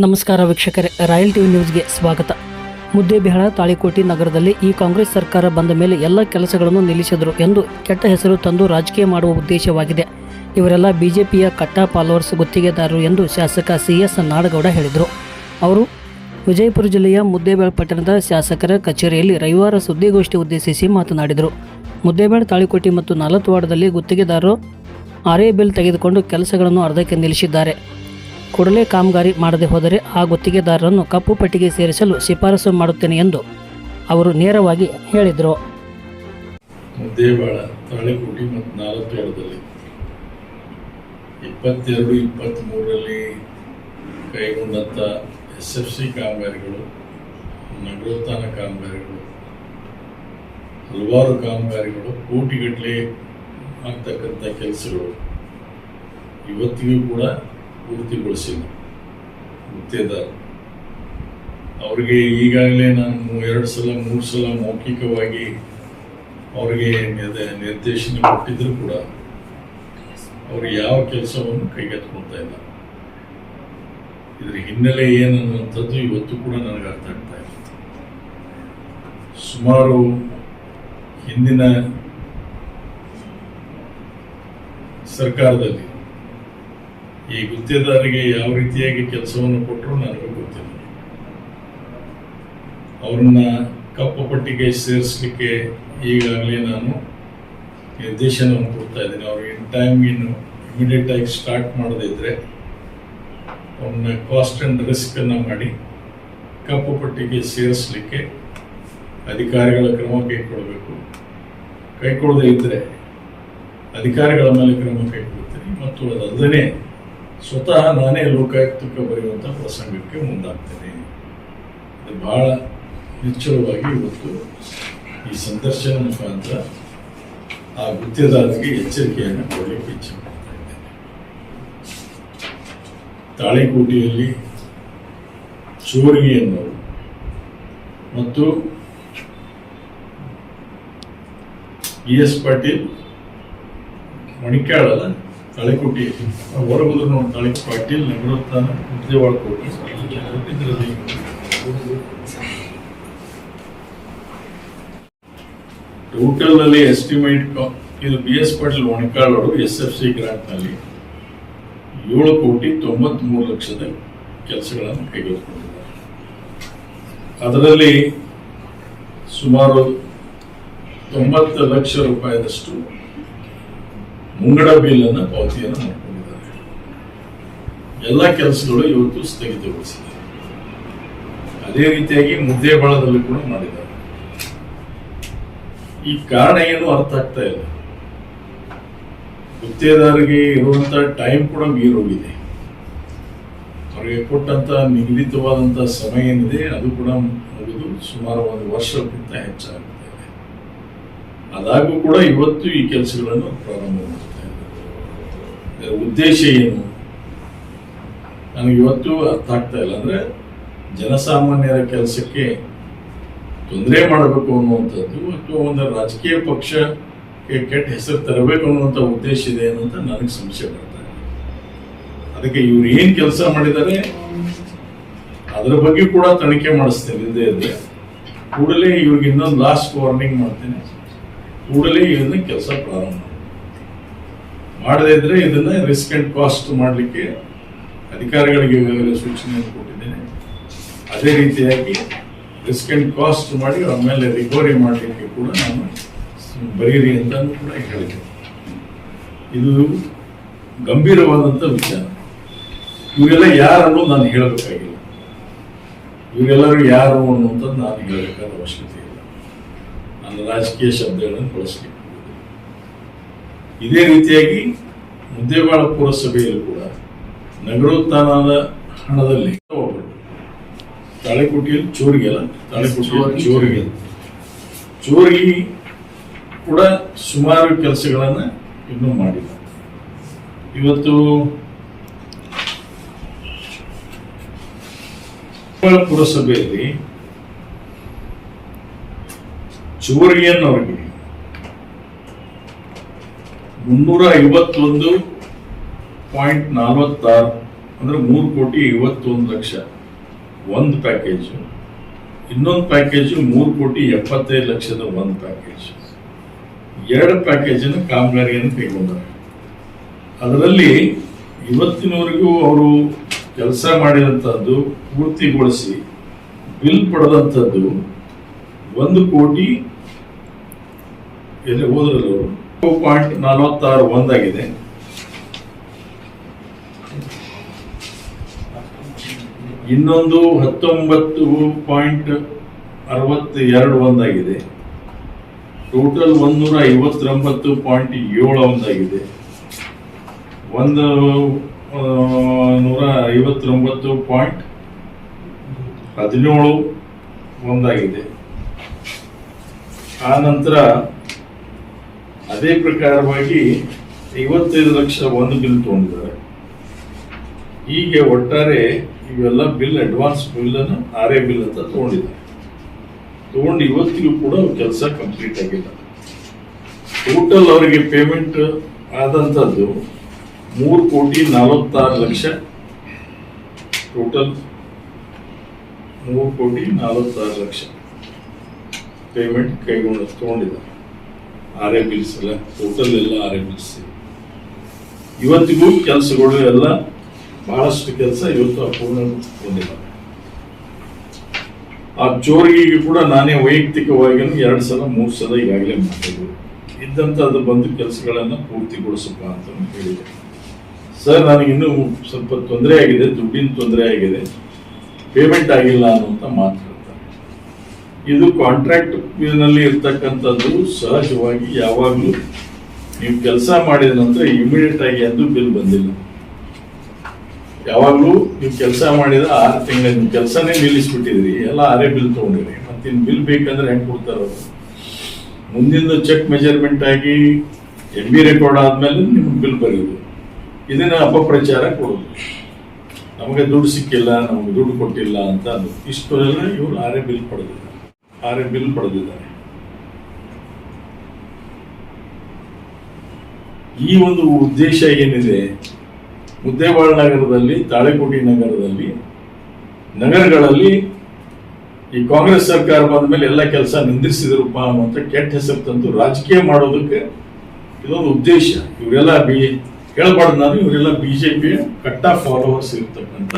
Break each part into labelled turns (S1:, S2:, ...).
S1: ನಮಸ್ಕಾರ ವೀಕ್ಷಕರೇ, royal TV ನ್ಯೂಸ್ಗೆ ಸ್ವಾಗತ. ಮುದ್ದೇಬಿಹಾಳ ತಾಳಿಕೋಟಿ ನಗರದಲ್ಲಿ ಈ ಕಾಂಗ್ರೆಸ್ ಸರ್ಕಾರ ಬಂದ ಮೇಲೆ ಎಲ್ಲ ಕೆಲಸಗಳನ್ನು ನಿಲ್ಲಿಸಿದರು ಎಂದು ಕೆಟ್ಟ ಹೆಸರು ತಂದು ರಾಜಕೀಯ ಮಾಡುವ ಉದ್ದೇಶವಾಗಿದೆ. ಇವರೆಲ್ಲ ಬಿಜೆಪಿಯ ಕಟ್ಟಾ ಫಾಲೋವರ್ಸ್, ಗುತ್ತಿಗೆದಾರರು ಎಂದು ಶಾಸಕ ಸಿ ಎಸ್ ನಾಡಗೌಡ ಹೇಳಿದರು. ಅವರು ವಿಜಯಪುರ ಜಿಲ್ಲೆಯ ಮುದ್ದೇಬೇಳ ಪಟ್ಟಣದ ಶಾಸಕರ ಕಚೇರಿಯಲ್ಲಿ ರವಿವಾರ ಸುದ್ದಿಗೋಷ್ಠಿ ಉದ್ದೇಶಿಸಿ ಮಾತನಾಡಿದರು. ಮುದ್ದೇಬೇಳ, ತಾಳಿಕೋಟಿ ಮತ್ತು ನಾಲತ್ವಾಡದಲ್ಲಿ ಗುತ್ತಿಗೆದಾರರು ಆರೇ ಬಿಲ್ ತೆಗೆದುಕೊಂಡು ಕೆಲಸಗಳನ್ನು ಅರ್ಧಕ್ಕೆ ನಿಲ್ಲಿಸಿದ್ದಾರೆ. ಕೂಡಲೇ ಕಾಮಗಾರಿ ಮಾಡದೆ ಹೋದರೆ ಆ ಗುತ್ತಿಗೆದಾರರನ್ನು ಕಪ್ಪು ಪಟ್ಟಿಗೆ ಸೇರಿಸಲು ಶಿಫಾರಸು ಮಾಡುತ್ತೇನೆ ಎಂದು ಅವರು ನೇರವಾಗಿ ಹೇಳಿದರು.
S2: ಮುದ್ದೇಬಾಳ, ತಾಳಿಕೋಟಿ ಮತ್ತು ನಾಲ್ಕೇಳದಲ್ಲಿ ಇಪ್ಪತ್ತೆರಡು, ಇಪ್ಪತ್ತ್ಮೂರರಲ್ಲಿ ಕೈಗೊಂಡಂಥ ಎಸ್ ಎಫ್ ಸಿ ಕಾಮಗಾರಿಗಳು, ನಗರೋತ್ಥಾನ ಕಾಮಗಾರಿಗಳು, ಹಲವಾರು ಕಾಮಗಾರಿಗಳು ಕೋಟಿಗಟ್ಟಲೆ ಆಗ್ತಕ್ಕಂಥ ಕೆಲಸಗಳು. ಇವತ್ತಿಗೂ ಕೂಡ ಪೂರ್ತಿಗೊಳಿಸಿಲ್ಲ ಗುತ್ತೇದಾರ ಅವರಿಗೆ ಈಗಾಗಲೇ ನಾನು ಎರಡು ಸಲ, ಮೂರು ಸಲ ಮೌಖಿಕವಾಗಿ ಅವರಿಗೆ ನಿರ್- ನಿರ್ದೇಶನ ಕೊಟ್ಟಿದ್ರು ಕೂಡ ಅವರು ಯಾವ ಕೆಲಸವನ್ನು ಕೈಗೆತ್ಕೊಳ್ತಾ ಇಲ್ಲ. ಇದ್ರ ಹಿನ್ನೆಲೆ ಏನನ್ನುವಂಥದ್ದು ಇವತ್ತು ಕೂಡ ನನಗೆ ಅರ್ಥ ಆಗ್ತಾ ಇಲ್ಲ. ಸುಮಾರು ಹಿಂದಿನ ಸರ್ಕಾರದಲ್ಲಿ ಈ ಗುತ್ತೇದಾರರಿಗೆ ಯಾವ ರೀತಿಯಾಗಿ ಕೆಲಸವನ್ನು ಕೊಟ್ಟರು ನನಗೆ ಗೊತ್ತಿಲ್ಲ. ಅವ್ರನ್ನ ಕಪ್ಪು ಪಟ್ಟಿಗೆ ಸೇರಿಸಲಿಕ್ಕೆ ಈಗಾಗಲೇ ನಾನು ನಿರ್ದೇಶನವನ್ನು ಕೊಡ್ತಾ ಇದ್ದೀನಿ. ಅವ್ರಿಗೆ ಇನ್ ಟೈಮ್ ಇನ್ನು ಇಮಿಡಿಯೇಟ್ ಆಗಿ ಸ್ಟಾರ್ಟ್ ಮಾಡದೇ ಇದ್ರೆ ಅವ್ರನ್ನ ಕಾಸ್ಟ್ ಆ್ಯಂಡ್ ರಿಸ್ಕನ್ನು ಮಾಡಿ ಕಪ್ಪು ಪಟ್ಟಿಗೆ ಸೇರಿಸಲಿಕ್ಕೆ ಅಧಿಕಾರಿಗಳ ಕ್ರಮ ಕೈಗೊಳ್ಳಬೇಕು ಕೈಗೊಳ್ಳದೇ ಇದ್ದರೆ ಅಧಿಕಾರಿಗಳ ಮೇಲೆ ಕ್ರಮ ಕೈಗೊಳ್ತೀನಿ ಮತ್ತು ಅದಲ್ಲದೆ ಸ್ವತಃ ನಾನೇ ಲೋಕಾಯುಕ್ತಕ್ಕೆ ಬರೆಯುವಂಥ ಪ್ರಸಂಗಕ್ಕೆ ಮುಂದಾಗ್ತೇನೆ. ಇದು ಬಹಳ ನಿಚ್ಚಳವಾಗಿ ಇವತ್ತು ಈ ಸಂದರ್ಶನ ಮುಖಾಂತರ ಆ ಗುತ್ತೇದಾರರಿಗೆ ಎಚ್ಚರಿಕೆಯನ್ನು ಕೊಡಲಿಕ್ಕೆ ಇಚ್ಛೆ ಮಾಡ್ತಾ ಇದ್ದೇನೆ. ತಾಳಿಕೋಟೆಯಲ್ಲಿ ಮತ್ತು ಇ ಎಸ್ ಪಾಟೀಲ್ ಮಣಿಕ್ಯಾಳಲ್ಲ ತಾಳಿಕೋಟೆ. ಹೊರಗುದ್ರು ನೋಡಿ ತಾಳಿ ಪಾಟೀಲ್ ನಿವೃತ್ತಾನ ಮುದ್ದೇವಾಳ ಕೋಟೆ. ಇದರಲ್ಲಿ ಟೋಟಲ್ನಲ್ಲಿ ಎಸ್ಟಿಮೇಟ್ ಇದು ಬಿ ಎಸ್ ಪಾಟೀಲ್ ಒಣಕಾಳ್ ಅವರು ಎಸ್ ಎಫ್ ಸಿ ಗ್ರಾಂಟ್ನಲ್ಲಿ ಏಳು ಕೋಟಿ ತೊಂಬತ್ಮೂರು ಲಕ್ಷದ ಕೆಲಸಗಳನ್ನು ಕೈಗೆತ್ತಿಕೊಂಡಿದ್ದಾರೆ. ಅದರಲ್ಲಿ ಸುಮಾರು ತೊಂಬತ್ತು ಲಕ್ಷ ರೂಪಾಯಿದಷ್ಟು ಮುಂಗಡ ಬಿಲ್ ಅನ್ನು ಪಾವತಿಯನ್ನು ಮಾಡಿಕೊಂಡಿದ್ದಾರೆ. ಎಲ್ಲ ಕೆಲಸಗಳು ಇವತ್ತು ಸ್ಥಗಿತಗೊಳಿಸಿದೆ ಅದೇ ರೀತಿಯಾಗಿ ಮುದ್ದೇಬಾಳದಲ್ಲಿ ಕೂಡ ಮಾಡಿದ್ದಾರೆ. ಈ ಕಾರಣ ಏನು ಅರ್ಥ ಆಗ್ತಾ ಇಲ್ಲ. ಗುತ್ತೇದಾರರಿಗೆ ಇರುವಂತ ಟೈಮ್ ಕೂಡ ಮೀರೋಗಿದೆ ಅವರಿಗೆ ಕೊಟ್ಟಂತ ನಿಗದಿತವಾದಂತಹ ಸಮಯ ಏನಿದೆ, ಅದು ಕೂಡ ಮುಗಿದು ಸುಮಾರು ಒಂದು ವರ್ಷಕ್ಕಿಂತ ಹೆಚ್ಚಾಗುತ್ತೆ ಅದಾಗೂ ಕೂಡ ಇವತ್ತು ಈ ಕೆಲಸಗಳನ್ನು ಪ್ರಾರಂಭ ಉದ್ದೇಶ ಏನು? ನನಗೆ ಇವತ್ತು ಅರ್ಥ ಆಗ್ತಾ ಇಲ್ಲ. ಅಂದ್ರೆ ಜನಸಾಮಾನ್ಯರ ಕೆಲಸಕ್ಕೆ ತೊಂದರೆ ಮಾಡಬೇಕು ಅನ್ನುವಂಥದ್ದು ಅಥವಾ ಒಂದು ರಾಜಕೀಯ ಪಕ್ಷಕ್ಕೆ ಕೆಟ್ಟ ಹೆಸರು ತರಬೇಕು ಅನ್ನುವಂಥ ಉದ್ದೇಶ ಇದೆ ಅಂತ ನನಗೆ ಸಂಶಯ ಬರ್ತಾ ಇದೆ ಅದಕ್ಕೆ ಇವ್ರು ಏನು ಕೆಲಸ ಮಾಡಿದ್ದಾರೆ, ಅದರ ಬಗ್ಗೆ ಕೂಡ ತನಿಖೆ ಮಾಡಿಸ್ತೇನೆ ಇದೇ ಇದೆ ಕೂಡಲೇ ಇವ್ರಿಗೆ ಇನ್ನೊಂದು ಲಾಸ್ಟ್ ವಾರ್ನಿಂಗ್ ಮಾಡ್ತೇನೆ. ಕೂಡಲೇ ಇದನ್ನ ಕೆಲಸ ಪ್ರಾರಂಭ ಮಾಡದೇ ಇದ್ರೆ ಇದನ್ನ ರಿಸ್ಕ್ ಅಂಡ್ ಕಾಸ್ಟ್ ಮಾಡಲಿಕ್ಕೆ ಅಧಿಕಾರಿಗಳಿಗೆ ಈಗಾಗಲೇ ಸೂಚನೆಯನ್ನು ಕೊಟ್ಟಿದ್ದೇನೆ. ಅದೇ ರೀತಿಯಾಗಿ ರಿಸ್ಕ್ ಅಂಡ್ ಕಾಸ್ಟ್ ಮಾಡಿ ಆಮೇಲೆ ರಿಕವರಿ ಮಾಡಲಿಕ್ಕೆ ಕೂಡ ನಾನು ಬರೀರಿ ಅಂತ ಕೂಡ ಹೇಳಿದೆ. ಇದು ಗಂಭೀರವಾದಂಥ ವಿಚಾರ. ಇವರೆಲ್ಲ ಯಾರು ಅನ್ನೋದು ನಾನು ಹೇಳಬೇಕಾಗಿಲ್ಲ. ಇವರೆಲ್ಲರೂ ಯಾರು ಅನ್ನುವಂಥದ್ದು ನಾನು ಹೇಳಬೇಕಾದ ಅವಶ್ಯಕತೆ ಇಲ್ಲ. ನಾನು ರಾಜಕೀಯ ಶಬ್ದಗಳನ್ನು ಬಳಸಲಿಕ್ಕೆ ಇದೇ ರೀತಿಯಾಗಿ ಮುದ್ದೇಬಾಳ ಪುರಸಭೆಯಲ್ಲಿ ಕೂಡ ನಗರೋತ್ಥಾನದ ಹಣದಲ್ಲಿ ತಾಳಿಕೋಟೆಯಲ್ಲಿ ಚೋರಿಗೆ ಅಲ್ಲ ತಾಳಿಕೋಟೆಯಲ್ಲಿ ಚೋರಿಗೆ. ಚೋರಿ ಕೂಡ ಸುಮಾರು ಕೆಲಸಗಳನ್ನ ಇನ್ನು ಮಾಡಿಲ್ಲ. ಇವತ್ತು ಪುರಸಭೆಯಲ್ಲಿ ಪುರಸಭೆಯಲ್ಲಿ ಚೋರಿಯನ್ನವರಿಗೆ ಮುನ್ನೂರ ಐವತ್ತೊಂದು ಪಾಯಿಂಟ್ ನಲವತ್ತಾರು, ಅಂದ್ರೆ ಮೂರು ಕೋಟಿ ಐವತ್ತೊಂದು ಲಕ್ಷ. ಒಂದು ಪ್ಯಾಕೇಜು. ಇನ್ನೊಂದು ಪ್ಯಾಕೇಜು ಮೂರು ಕೋಟಿ ಎಪ್ಪತ್ತೈದು ಲಕ್ಷದ ಒಂದು ಪ್ಯಾಕೇಜ್. ಎರಡು ಪ್ಯಾಕೇಜ್ ಕಾಮಗಾರಿಯನ್ನು ಕೈಗೊಂಡರು. ಅದರಲ್ಲಿ ಇವತ್ತಿನವರೆಗೂ ಅವರು ಕೆಲಸ ಮಾಡಿದಂಥದ್ದು ಪೂರ್ತಿಗೊಳಿಸಿ ಬಿಲ್ ಪಡೆದಂಥದ್ದು ಒಂದು ಕೋಟಿ, ಎಲ್ಲಿ ಹೋದ್ರಲ್ಲ ಅವರು? ಪಾಯಿಂಟ್ ನಲವತ್ತಾರು ಒಂದಾಗಿದೆ ಇನ್ನೊಂದು ಹತ್ತೊಂಬತ್ತು ಪಾಯಿಂಟ್ ಅರವತ್ತ ಎರಡು ಒಂದಾಗಿದೆ. ಟೋಟಲ್ ಒಂದೂರ ಐವತ್ತೊಂಬತ್ತು ಪಾಯಿಂಟ್ ಏಳು ಒಂದಾಗಿದೆ ಒಂದು ನೂರ ಐವತ್ತೊಂಬತ್ತು ಪಾಯಿಂಟ್ ಹದಿನೇಳು ಒಂದಾಗಿದೆ. ಆ ನಂತರ ಅದೇ ಪ್ರಕಾರವಾಗಿ ಐವತ್ತೈದು ಲಕ್ಷ ಒಂದು ಬಿಲ್ ತಗೊಂಡಿದ್ದಾರೆ. ಹೀಗೆ ಒಟ್ಟಾರೆ ಇವೆಲ್ಲ ಬಿಲ್ ಅಡ್ವಾನ್ಸ್ ಬಿಲ್ ಅನ್ನು ಆರ್ ಬಿಲ್ ಅಂತ ತಗೊಂಡಿದ್ದಾರೆ. ತಗೊಂಡು ಇವತ್ತಿಗೂ ಕೂಡ ಕೆಲಸ ಕಂಪ್ಲೀಟ್ ಆಗಿಲ್ಲ. ಟೋಟಲ್ ಅವರಿಗೆ ಪೇಮೆಂಟ್ ಆದಂಥದ್ದು ಮೂರು ಕೋಟಿ ನಲವತ್ತಾರು ಲಕ್ಷ ಟೋಟಲ್. ಮೂರು ಕೋಟಿ ನಲವತ್ತಾರು ಲಕ್ಷ ಪೇಮೆಂಟ್ ಕೈಗೊಂಡು ತಗೊಂಡಿದ್ದಾರೆ. ಆರ್ ಎ ಬಿಲ್ಸ್ ಎಲ್ಲ ಟೋಟಲ್ ಎಲ್ಲ ಆರ್ ಇವತ್ತಿಗೂ ಕೆಲಸಗಳು ಎಲ್ಲ ಬಹಳಷ್ಟು ಕೆಲಸ ಇವತ್ತು ಅಪೂರ್ಣಗೊಂಡಿದ್ದಾರೆ ಆ ಚೋರಿಗೆಗೆ ಕೂಡ ನಾನೇ ವೈಯಕ್ತಿಕವಾಗಿ ಎರಡು ಸಲ, ಮೂರು ಸಲ ಈಗಾಗಲೇ ಮಾಡಿದ್ರು ಇದ್ದಂತ ಅದು ಬಂದು ಕೆಲಸಗಳನ್ನು ಪೂರ್ತಿಗೊಳಿಸಪ್ಪ ಅಂತ ಹೇಳಿದೆ. ಸರ್ ನನಗೆ ಇನ್ನೂ ಸ್ವಲ್ಪ ತೊಂದರೆ ಆಗಿದೆ, ದುಡ್ಡಿನ ತೊಂದರೆ ಆಗಿದೆ. ಪೇಮೆಂಟ್ ಆಗಿಲ್ಲ ಅನ್ನುವಂಥ ಮಾತು. ಇದು ಕಾಂಟ್ರಾಕ್ಟ್ನಲ್ಲಿ ಇರ್ತಕ್ಕಂಥದ್ದು ಸಹಜವಾಗಿ ಯಾವಾಗಲೂ ನೀವು ಕೆಲಸ ಮಾಡಿದ ನಂತರ ಇಮಿಡಿಯೇಟ್ ಆಗಿ ಅದು ಬಿಲ್ ಬಂದಿಲ್ಲ. ಯಾವಾಗಲೂ ನೀವು ಕೆಲಸ ಮಾಡಿದ ಆರು ತಿಂಗಳ ನೀವು ಕೆಲಸನೇ ನಿಲ್ಲಿಸ್ಬಿಟ್ಟಿದ್ರಿ ಎಲ್ಲ ಆರೇ ಬಿಲ್ ತಗೊಂಡಿರಿ. ಮತ್ತೆ ಇನ್ನು ಬಿಲ್ ಬೇಕಂದ್ರೆ ಹೆಂಗೆ ಕೊಡ್ತಾರ ಮುಂದಿನ ಚೆಕ್ ಮೆಜರ್ಮೆಂಟ್ ಆಗಿ ಎಂ ಬಿ ರೆಕಾರ್ಡ್ ಆದ್ಮೇಲೆ ನಿಮ್ಗೆ ಬಿಲ್ ಬರೆಯೋದು ಇದನ್ನ ಅಪಪ್ರಚಾರ ಕೊಡೋದು. ನಮಗೆ ದುಡ್ಡು ಸಿಕ್ಕಿಲ್ಲ, ನಮಗೆ ದುಡ್ಡು ಕೊಟ್ಟಿಲ್ಲ ಅಂತ ಇಷ್ಟು ಇವರು ಆರೇ ಬಿಲ್ ಪಡೆದಿದ್ದಾರೆ. ಆರೇ ಬಿಲ್ ಪಡೆದಿದ್ದಾರೆ. ಈ ಒಂದು ಉದ್ದೇಶ ಏನಿದೆ? ಮುದ್ದೇಬಾಳ್ ನಗರದಲ್ಲಿ, ತಾಳೆಕೋಟಿ ನಗರದಲ್ಲಿ, ನಗರಗಳಲ್ಲಿ ಈ ಕಾಂಗ್ರೆಸ್ ಸರ್ಕಾರ ಬಂದ ಮೇಲೆ ಎಲ್ಲ ಕೆಲಸ ನಿಂದಿಸಿದ್ರಪ್ಪ ಅನ್ನುವಂಥ ಕೆಟ್ಟ ಹೆಸರು ತಂದು ರಾಜಕೀಯ ಮಾಡೋದಕ್ಕೆ ಇದೊಂದು ಉದ್ದೇಶ. ಇವರೆಲ್ಲ ಬಿ ಹೇಳ್ಬಾರ್ದು ನಾನು, ಇವರೆಲ್ಲ ಬಿಜೆಪಿಯ ಕಟ್ಟ ಫಾಲೋವರ್ಸ್ ಇರ್ತಕ್ಕಂಥ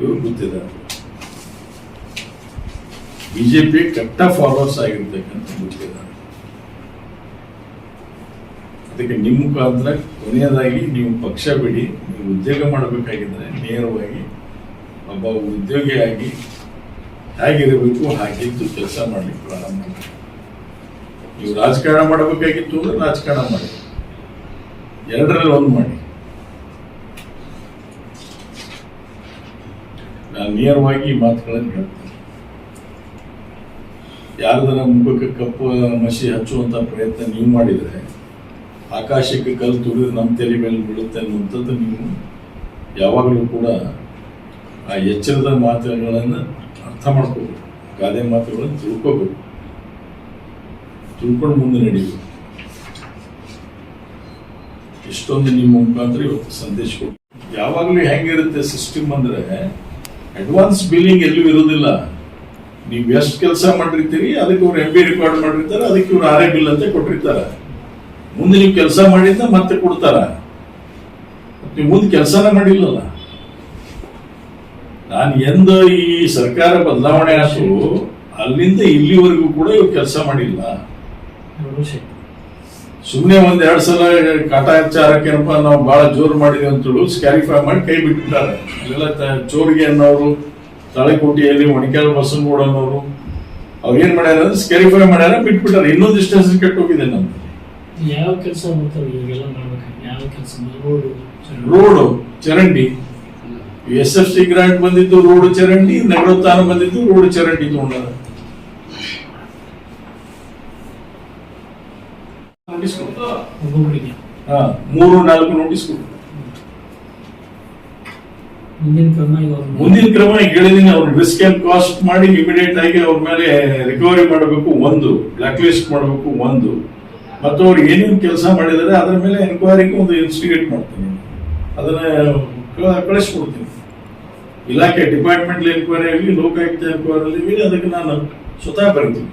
S2: ಇವರು ಗೊತ್ತಿದ್ದಾರೆ ಬಿಜೆಪಿ ಕೆಟ್ಟ ಫಾಲೋವರ್ಸ್ ಆಗಿರ್ತಕ್ಕಂಥ ಗೊತ್ತಿದ್ದಾರೆ ಅದಕ್ಕೆ ನಿಮ್ಮ ಮುಖಾಂತರ ಕೊನೆಯದಾಗಿ ನೀವು ಪಕ್ಷ ಬಿಡಿ, ನೀವು ಉದ್ಯೋಗ ಮಾಡಬೇಕಾಗಿದ್ದರೆ ನೇರವಾಗಿ ಒಬ್ಬ ಉದ್ಯೋಗಿಯಾಗಿ ಹೇಗಿರಬೇಕು, ಹಾಗಿದ್ದು ಕೆಲಸ ಮಾಡಲಿಕ್ಕೆ ಪ್ರಾರಂಭ ಮಾಡಿ. ನೀವು ರಾಜಕಾರಣ ಮಾಡಬೇಕಾಗಿತ್ತು ಅಂದ್ರೆ ರಾಜಕಾರಣ ಮಾಡಿ. ಎರಡರಲ್ಲಿ ಒಂದು ಮಾಡಿ. ನಾನು ನೇರವಾಗಿ ಈ ಮಾತುಗಳನ್ನು ಹೇಳ್ತೇನೆ. ಯಾರದರ ಮುಖಕ್ಕೆ ಕಪ್ಪು ಮಸಿ ಹಚ್ಚುವಂತ ಪ್ರಯತ್ನ ನೀವು ಮಾಡಿದ್ರೆ ಆಕಾಶಕ್ಕೆ ಕಲ್ಲು ತುಳಿದ್ರೆ ನಮ್ಮ ತಲೆ ಮೇಲೆ ಬೀಳುತ್ತೆ ಅನ್ನುವಂಥದ್ದು ನೀವು ಯಾವಾಗಲೂ ಕೂಡ ಆ ಎಚ್ಚರದ ಮಾತುಗಳನ್ನು ಅರ್ಥ ಮಾಡ್ಕೋಬೇಕು. ಗಾದೆ ಮಾತುಗಳನ್ನು ತಿಳ್ಕೋಬೇಕು. ತಿಳ್ಕೊಂಡು ಮುಂದೆ ನಡೀಬೇಕು ಇಷ್ಟೊಂದು ನಿಮ್ಮ ಮುಖಾಂತರ ಇವತ್ತು ಸಂದೇಶ ಕೊಟ್ಟು ಯಾವಾಗಲೂ ಹೆಂಗಿರುತ್ತೆ ಸಿಸ್ಟಮ್ ಅಂದ್ರೆ ಅಡ್ವಾನ್ಸ್ ಬಿಲ್ಲಿಂಗ್ ಎಲ್ಲೂ ಇರೋದಿಲ್ಲ ನೀವು ಎಷ್ಟು ಕೆಲಸ ಮಾಡಿರ್ತೀರಿ, ಅದಕ್ಕೆ ಅವ್ರು ಎಂ ಬಿ ರೆಕಾರ್ಡ್ ಮಾಡಿರ್ತಾರೆ, ಅದಕ್ಕೆ ಇವ್ರು ಆರೆ ಬಿಲ್ ಅಂತ ಕೊಟ್ಟಿರ್ತಾರೆ. ಮುಂದೆ ನೀವು ಕೆಲಸ ಮಾಡಿದ್ದ ಮತ್ತೆ ಕೊಡ್ತಾರ. ನೀವು ಮುಂದೆ ಕೆಲಸನ ಮಾಡಿಲ್ಲಲ್ಲ. ನಾನು ಎಂದ ಈ ಸರ್ಕಾರ ಬದಲಾವಣೆ ಆಸು ಅಲ್ಲಿಂದ ಇಲ್ಲಿವರೆಗೂ ಕೂಡ ಇವ್ರು ಕೆಲಸ ಮಾಡಿಲ್ಲ. ಸುಮ್ಮನೆ ಒಂದ್ ಎರಡ್ ಸಲ ಕಾಟಾಚಾರಕ್ಕೇನಪ್ಪ ನಾವು ಬಹಳ ಜೋರು ಮಾಡಿದ್ವಿ ಅಂತೇಳಿ ಸ್ಕ್ಯಾರಿಫೈ ಮಾಡಿ ಕೈ ಬಿಟ್ಟಿದ್ದಾರೆ. ಚೋರಿಗೆ ಅನ್ನೋರು ತಾಳೆಕೋಟೆಯಲ್ಲಿ ಒಣಕ್ಯಾಲ ಬಸನಗೂಡ ಅನ್ನೋರು ಅವ್ರು ಏನ್ ಮಾಡ್ಯಾರ ಅಂದ್ರೆ ಸ್ಕ್ಯಾರಿಫೈ ಮಾಡ್ಯಾರ ಬಿಟ್ಬಿಟ್ಟಾರ. ಇನ್ನೊಂದಿಷ್ಟು ಹೆಸರು ಕೆಟ್ಟು ಹೋಗಿದೆ ನಮ್ದು.
S3: ಯಾವ ಕೆಲಸ ಮಾಡ್ತಾರೆ? ಇವಾಗೆಲ್ಲ ಮಾಡ್ಬೇಕು. ಯಾವ ಕೆಲಸ ರೋಡು
S2: ರೋಡ್ ಚರಂಡಿ. ಎಸ್ ಎಫ್ ಸಿ ಗ್ರಾಂಟ್ ಬಂದಿದ್ದು ರೋಡ್ ಚರಂಡಿ. ನಗರೋತ್ಥಾನ ಬಂದಿದ್ದು ರೋಡ್ ಚರಂಡಿ ತಗೊಂಡಾರ. ನೋಟಿಸ್ ಕೊಡ್ತಾ? ಹಾ ಮೂರು ನಾಲ್ಕು ನೋಟಿಸ್ ಕೊಡ್ತಾರೆ.
S3: ಮುಂದಿನ ಕ್ರಮ
S2: ಈಗ ಹೇಳಿದೀನಿ ಅವ್ರು ರಿಸ್ಕ್ ಅಂಡ್ ಕಾಸ್ಟ್ ಮಾಡಿ ಇಮಿಡಿಯೇಟ್ ಆಗಿ ಅವ್ರ ಮೇಲೆ ರಿಕವರಿ ಮಾಡಬೇಕು ಒಂದು ಬ್ಲಾಕ್ ಲಿಸ್ಟ್ ಮಾಡಬೇಕು ಒಂದು. ಮತ್ತು ಅವ್ರು ಏನೇನು ಕೆಲಸ ಮಾಡಿದರೆ ಅದರ ಮೇಲೆ ಎನ್ಕ್ವೈರಿಗೆ ಒಂದು ಇನ್ಸ್ಟಿಗೇಟ್ ಮಾಡ್ತೀನಿ. ಅದನ್ನ ಕಳಿಸ್ಕೊಡ್ತೀನಿ. ಇಲಾಖೆ ಡಿಪಾರ್ಟ್ಮೆಂಟ್ ಎನ್ಕ್ವೈರಿ ಆಗಲಿ, ಲೋಕಾಯುಕ್ತ ಎನ್ಕ್ವೈರಿ ಆಗಲಿ, ಅದಕ್ಕೆ ನಾನು ಸ್ವತಃ ಬರಿತೀನಿ.